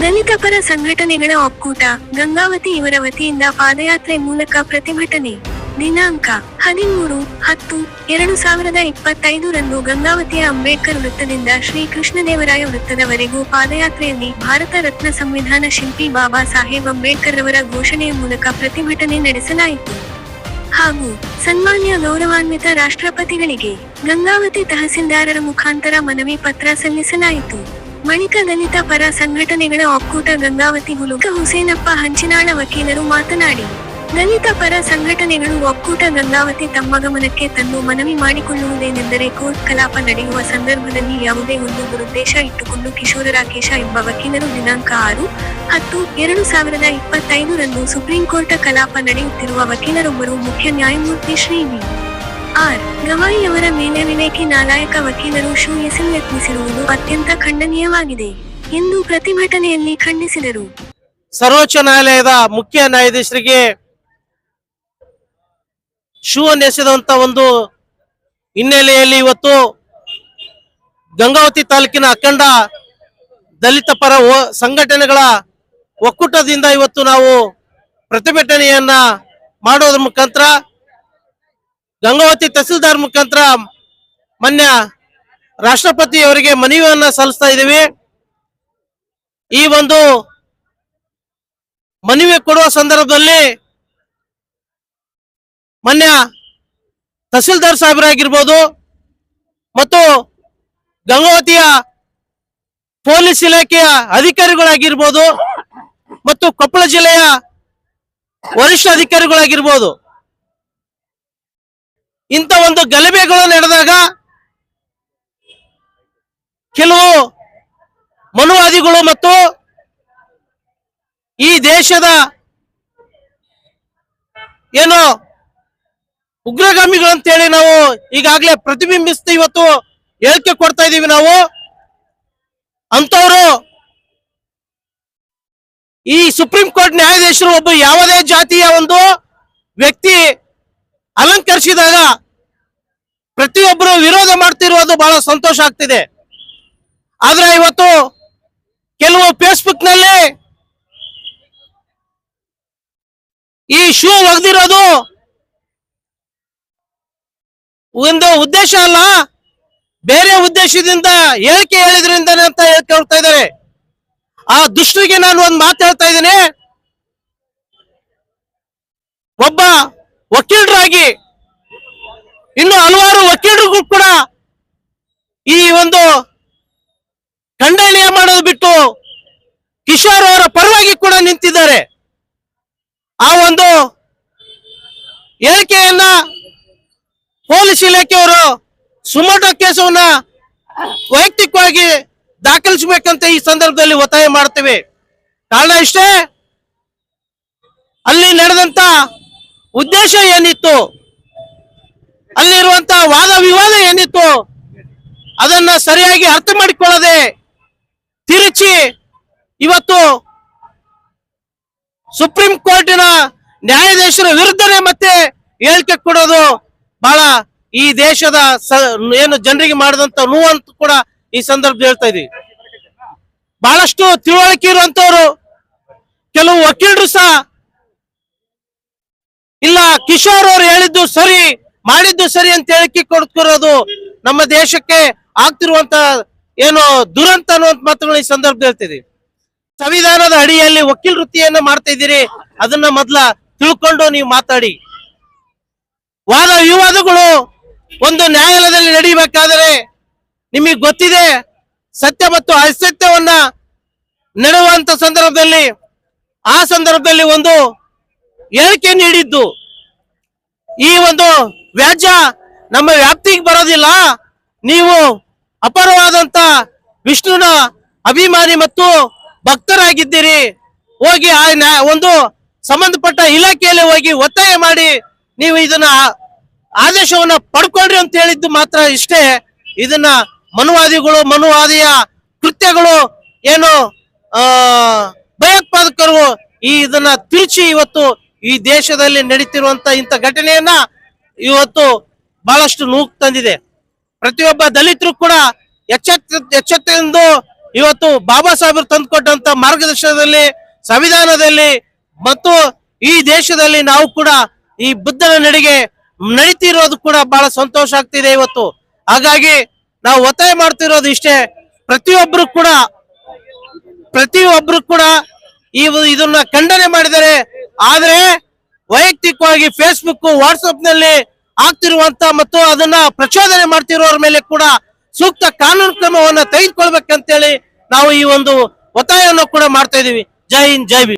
ದಲಿತ ಪರ ಸಂಘಟನೆಗಳ ಒಕ್ಕೂಟ, ಗಂಗಾವತಿ ಇವರ ವತಿಯಿಂದ ಪಾದಯಾತ್ರೆ ಮೂಲಕ ಪ್ರತಿಭಟನೆ. ದಿನಾಂಕ, ಹದಿಮೂರು, ಹತ್ತು, ಎರಡು ಸಾವಿರದ ಇಪ್ಪತ್ತೈದರಂದು ಗಂಗಾವತಿಯ ಅಂಬೇಡ್ಕರ್ ವೃತ್ತದಿಂದ ಶ್ರೀ ಕೃಷ್ಣದೇವರಾಯ ವೃತ್ತದವರೆಗೂ ಪಾದಯಾತ್ರೆಯಲ್ಲಿ ಭಾರತ ರತ್ನ ಸಂವಿಧಾನ ಶಿಲ್ಪಿ ಬಾಬಾ ಸಾಹೇಬ್ ಅಂಬೇಡ್ಕರ್ ಅವರ ಘೋಷಣೆಯ ಮೂಲಕ ಪ್ರತಿಭಟನೆ ನಡೆಸಲಾಯಿತು. ಹಾಗೂ ಸನ್ಮಾನ್ಯ ಗೌರವಾನ್ವಿತ ರಾಷ್ಟ್ರಪತಿಗಳಿಗೆ ಗಂಗಾವತಿ ತಹಸೀಲ್ದಾರರ ಮುಖಾಂತರ ಮನವಿ ಪತ್ರ ಸಲ್ಲಿಸಲಾಯಿತು. ಬಳಿಕ ದಲಿತ ಪರ ಸಂಘಟನೆಗಳ ಒಕ್ಕೂಟ ಗಂಗಾವತಿ ಹುಲುಗ ಹುಸೇನಪ್ಪ ಹಂಚಿನಾಳ ವಕೀಲರು ಮಾತನಾಡಿ ದಲಿತ ಪರ ಸಂಘಟನೆಗಳು ಒಕ್ಕೂಟ ಗಂಗಾವತಿ ತಮ್ಮ ಗಮನಕ್ಕೆ ತಂದು ಮನವಿ ಮಾಡಿಕೊಳ್ಳುವುದೇನೆಂದರೆ ಕೋರ್ಟ್ ಕಲಾಪ ನಡೆಯುವ ಸಂದರ್ಭದಲ್ಲಿ ಯಾವುದೇ ಒಂದು ದುರುದ್ದೇಶ ಇಟ್ಟುಕೊಂಡು ಕಿಶೋರ ರಾಕೇಶ ಎಂಬ ವಕೀಲರು ದಿನಾಂಕ ಆರು, ಹತ್ತು, ಎರಡು ಸಾವಿರದ ಇಪ್ಪತ್ತೈದರಂದು ಸುಪ್ರೀಂ ಕೋರ್ಟ್ ಕಲಾಪ ನಡೆಯುತ್ತಿರುವ ವಕೀಲರೊಬ್ಬರು ಮುಖ್ಯ ನ್ಯಾಯಮೂರ್ತಿ ಶ್ರೀ ವಿ ಆರ್ ಗವಾಯಿಯವರ ಮೇಲೆ ವಿವೇಕಿ ನಾಲಾಯಕ ವಕೀಲರು ಶೂ ಎಸಲು ಯತ್ನಿಸಿರುವುದು ಅತ್ಯಂತ ಖಂಡನೀಯವಾಗಿದೆ ಎಂದು ಪ್ರತಿಭಟನೆಯಲ್ಲಿ ಖಂಡಿಸಿದರು. ಸರ್ವೋಚ್ಚ ನ್ಯಾಯಾಲಯದ ಮುಖ್ಯ ನ್ಯಾಯಾಧೀಶರಿಗೆ ಶೂ ಎಸೆದಂತ ಒಂದು ಹಿನ್ನೆಲೆಯಲ್ಲಿ ಇವತ್ತು ಗಂಗಾವತಿ ತಾಲೂಕಿನ ಅಖಂಡ ದಲಿತ ಪರ ಸಂಘಟನೆಗಳ ಒಕ್ಕೂಟದಿಂದ ಇವತ್ತು ನಾವು ಪ್ರತಿಭಟನೆಯನ್ನ ಮಾಡೋದ್ರ ಮುಖಾಂತರ ಗಂಗಾವತಿ ತಹಸೀಲ್ದಾರ್ ಮುಖಾಂತರ ಮಾನ್ಯ ರಾಷ್ಟ್ರಪತಿ ಅವರಿಗೆ ಮನವಿಯನ್ನ ಸಲ್ಲಿಸ್ತಾ ಇದ್ದೀವಿ. ಈ ಒಂದು ಮನವಿ ಕೊಡುವ ಸಂದರ್ಭದಲ್ಲಿ ಮಾನ್ಯ ತಹಸೀಲ್ದಾರ್ ಸಾಹೇಬರಾಗಿರ್ಬೋದು ಮತ್ತು ಗಂಗಾವತಿಯ ಪೊಲೀಸ್ ಇಲಾಖೆಯ ಅಧಿಕಾರಿಗಳಾಗಿರ್ಬೋದು ಮತ್ತು ಕೊಪ್ಪಳ ಜಿಲ್ಲೆಯ ವರಿಷ್ಠ ಅಧಿಕಾರಿಗಳಾಗಿರ್ಬೋದು. ಇಂಥ ಒಂದು ಗಲಭೆಗಳು ನಡೆದಾಗ ಕೆಲವು ಮನುವಾದಿಗಳು ಮತ್ತು ಈ ದೇಶದ ಏನು ಉಗ್ರಗಾಮಿಗಳು ಅಂತೇಳಿ ನಾವು ಈಗಾಗಲೇ ಪ್ರತಿಬಿಂಬಿಸ್ತು ಇವತ್ತು ಹೇಳಿಕೆ ಕೊಡ್ತಾ ಇದ್ದೀವಿ ನಾವು. ಅಂತವರು ಈ ಸುಪ್ರೀಂ ಕೋರ್ಟ್ ನ್ಯಾಯಾಧೀಶರು ಒಬ್ಬ ಯಾವುದೇ ಜಾತಿಯ ಒಂದು ವ್ಯಕ್ತಿ ಅಲಂಕರಿಸಿದಾಗ ಪ್ರತಿಯೊಬ್ಬರು ವಿರೋಧ ಮಾಡ್ತಿರುವುದು ಬಹಳ ಸಂತೋಷ ಆಗ್ತಿದೆ. ಆದ್ರೆ ಇವತ್ತು ಕೆಲವು ಫೇಸ್ಬುಕ್ನಲ್ಲಿ ಈ ಶೂ ಒಗ್ದಿರೋದು ಒಂದು ಉದ್ದೇಶ ಅಲ್ಲ, ಬೇರೆ ಉದ್ದೇಶದಿಂದ ಹೇಳಿಕೆ ಹೇಳಿದ್ರಿಂದ ಅಂತ ಹೇಳ್ಕೊಳ್ತಾ ಇದ್ದಾರೆ. ಆ ದುಷ್ಟರಿಗೆ ನಾನು ಒಂದು ಮಾತು ಹೇಳ್ತಾ ಇದ್ದೀನಿ. ಒಬ್ಬ ವಕೀಲರಾಗಿ ಇನ್ನು ಹಲವಾರು ವಕೀಲರಿಗೂ ಕೂಡ ಈ ಒಂದು ಖಂಡನೀಯ ಮಾಡೋದು ಬಿಟ್ಟು ಕಿಶೋರ್ ಅವರ ಪರವಾಗಿ ಕೂಡ ನಿಂತಿದ್ದಾರೆ. ಆ ಒಂದು ಹೇಳಿಕೆಯನ್ನ ಪೊಲೀಸ್ ಇಲಾಖೆಯವರು ಸುಮೋಟೋ ಕೇಸವನ್ನ ವೈಯಕ್ತಿಕವಾಗಿ ದಾಖಲಿಸಬೇಕಂತ ಈ ಸಂದರ್ಭದಲ್ಲಿ ಒತ್ತಾಯ ಮಾಡ್ತೇವೆ. ಕಾರಣ ಇಷ್ಟೇ, ಅಲ್ಲಿ ನಡೆದಂತ ಉದ್ದೇಶ ಏನಿತ್ತು? ಅಲ್ಲಿರುವಂತ ವಾದ ವಿವಾದ ಏನಿತ್ತು? ಅದನ್ನ ಸರಿಯಾಗಿ ಅರ್ಥ ಮಾಡಿಕೊಳ್ಳದೆ ತಿರುಚಿ ಇವತ್ತು ಸುಪ್ರೀಂ ಕೋರ್ಟಿನ ನ್ಯಾಯಾಧೀಶರ ವಿರುದ್ಧನೇ ಮತ್ತೆ ಹೇಳಿಕೆ ಕೊಡೋದು ಬಹಳ ಈ ದೇಶದ ಏನು ಜನರಿಗೆ ಮಾಡಿದಂತ ನೋವು ಅಂತ ಕೂಡ ಈ ಸಂದರ್ಭ ಹೇಳ್ತಾ ಇದೀವಿ ಬಹಳಷ್ಟು ತಿಳುವಳಿಕೆ ಇರುವಂತವ್ರು, ಕೆಲವು ವಕೀಲರು ಸಹ ಇಲ್ಲ, ಕಿಶೋರ್ ಅವ್ರು ಹೇಳಿದ್ದು ಸರಿ, ಮಾಡಿದ್ದು ಸರಿ ಅಂತ ಹೇಳಿಕೆ ಕೊಡ್ತಿರೋದು ನಮ್ಮ ದೇಶಕ್ಕೆ ಆಗ್ತಿರುವಂತ ಏನು ದುರಂತ ಅನ್ನುವಂತ ಮಾತುಗಳು ಈ ಸಂದರ್ಭದಲ್ಲಿ ಹೇಳ್ತಿದೀವಿ. ಸಂವಿಧಾನದ ಅಡಿಯಲ್ಲಿ ವಕೀಲ್ ವೃತ್ತಿಯನ್ನ ಮಾಡ್ತಾ ಇದ್ದೀರಿ, ಅದನ್ನ ಮೊದ್ಲ ತಿಳ್ಕೊಂಡು ನೀವು ಮಾತಾಡಿ. ವಾದ ವಿವಾದಗಳು ಒಂದು ನ್ಯಾಯಾಲಯದಲ್ಲಿ ನಡೀಬೇಕಾದರೆ ನಿಮಗೆ ಗೊತ್ತಿದೆ, ಸತ್ಯ ಮತ್ತು ಅಸತ್ಯವನ್ನ ನೆಡುವಂತ ಸಂದರ್ಭದಲ್ಲಿ, ಆ ಸಂದರ್ಭದಲ್ಲಿ ಒಂದು ಹೇಳಿಕೆ ನೀಡಿದ್ದು. ಈ ಒಂದು ವ್ಯಾಜ್ಯ ನಮ್ಮ ವ್ಯಾಪ್ತಿಗೆ ಬರೋದಿಲ್ಲ. ನೀವು ಅಪಾರವಾದಂತ ವಿಷ್ಣುನ ಅಭಿಮಾನಿ ಮತ್ತು ಭಕ್ತರಾಗಿದ್ದೀರಿ. ಹೋಗಿ ಆ ಒಂದು ಸಂಬಂಧಪಟ್ಟ ಇಲಾಖೆಯಲ್ಲಿ ಹೋಗಿ ಒತ್ತಾಯ ಮಾಡಿ ನೀವು ಇದನ್ನ ಆದೇಶವನ್ನ ಪಡ್ಕೊಂಡ್ರಿ ಅಂತ ಹೇಳಿದ್ದು ಮಾತ್ರ ಇಷ್ಟೇ. ಇದನ್ನ ಮನುವಾದಿಗಳು, ಮನುವಾದಿಯ ಕೃತ್ಯಗಳು ಏನು ಭಯೋತ್ಪಾದಕರು ಈ ಇದನ್ನ ತಿರುಚಿ ಇವತ್ತು ಈ ದೇಶದಲ್ಲಿ ನಡೀತಿರುವಂತ ಇಂಥ ಘಟನೆಯನ್ನ ಇವತ್ತು ಬಹಳಷ್ಟು ನೂಕ್ ತಂದಿದೆ. ಪ್ರತಿಯೊಬ್ಬ ದಲಿತರು ಕೂಡ ಎಚ್ಚೆತ್ತ, ಎಚ್ಚೆತ್ತೆಂದು ಇವತ್ತು ಬಾಬಾ ಸಾಹೇಬರು ತಂದುಕೊಟ್ಟಂತ ಮಾರ್ಗದರ್ಶನದಲ್ಲಿ, ಸಂವಿಧಾನದಲ್ಲಿ ಮತ್ತು ಈ ದೇಶದಲ್ಲಿ ನಾವು ಕೂಡ ಈ ಬುದ್ಧನ ನಡೆಗೆ ನಡೀತಿರೋದು ಕೂಡ ಬಹಳ ಸಂತೋಷ ಆಗ್ತಿದೆ ಇವತ್ತು. ಹಾಗಾಗಿ ನಾವು ಒತ್ತಾಯ ಮಾಡ್ತಿರೋದು ಇಷ್ಟೇ. ಪ್ರತಿಯೊಬ್ರು ಕೂಡ ಪ್ರತಿಯೊಬ್ರು ಕೂಡ ಈ ಇದನ್ನ ಖಂಡನೆ ಮಾಡಿದ್ದಾರೆ ಆದ್ರೆ ವೈಯಕ್ತಿಕವಾಗಿ ಫೇಸ್ಬುಕ್ ವಾಟ್ಸ್ಆಪ್ನಲ್ಲಿ ಆಗ್ತಿರುವಂತ ಮತ್ತು ಅದನ್ನ ಪ್ರಚೋದನೆ ಮಾಡ್ತಿರೋರ ಮೇಲೆ ಕೂಡ ಸೂಕ್ತ ಕಾನೂನು ಕ್ರಮವನ್ನ ತೆಗೆದುಕೊಳ್ಬೇಕಂತೇಳಿ ನಾವು ಈ ಒಂದು ಒತ್ತಾಯವನ್ನು ಕೂಡ ಮಾಡ್ತಾ ಇದೀವಿ ಜೈ ಹಿಂದ್, ಜೈ ಭೀಮ್.